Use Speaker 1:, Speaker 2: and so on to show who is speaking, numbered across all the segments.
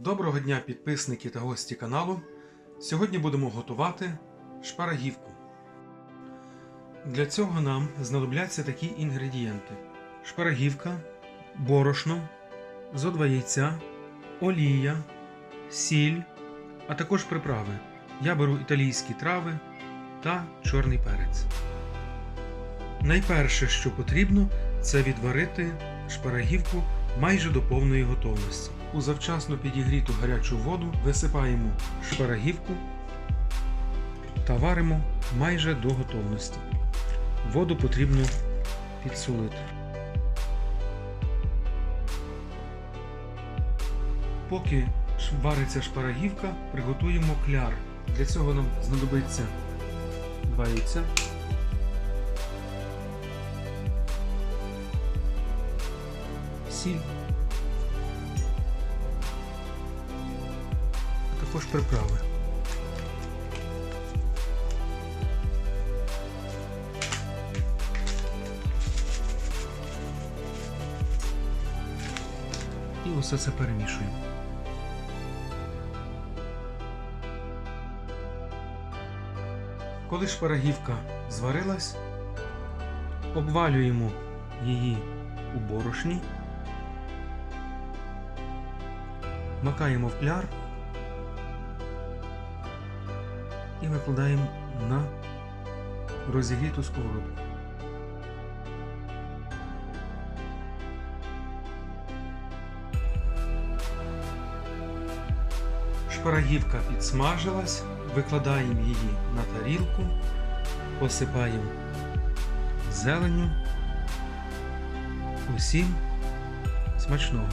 Speaker 1: Доброго дня, підписники та гості каналу. Сьогодні будемо готувати шпарагівку. Для цього нам знадобляться такі інгредієнти: шпарагівка, борошно, зо два яйця, олія, сіль, а також приправи. Я беру італійські трави та чорний перець. Найперше, що потрібно, це відварити шпарагівку майже до повної готовності. У завчасно підігріту гарячу воду висипаємо шпарагівку та варимо майже до готовності. Воду потрібно підсолити. Поки вариться шпарагівка, приготуємо кляр. Для цього нам знадобиться два яйця. Сіль. також приправи. І усе це перемішуємо. Коли шпарагівка зварилась, обвалюємо її у борошні, макаємо в кляр і викладаємо на розігріту сковородку. Шпарагівка підсмажилась, викладаємо її на тарілку, посипаємо зеленню. Усім смачного.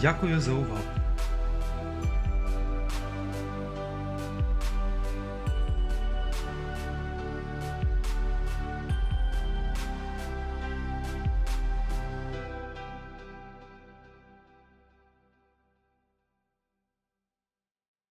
Speaker 1: Дякую за увагу!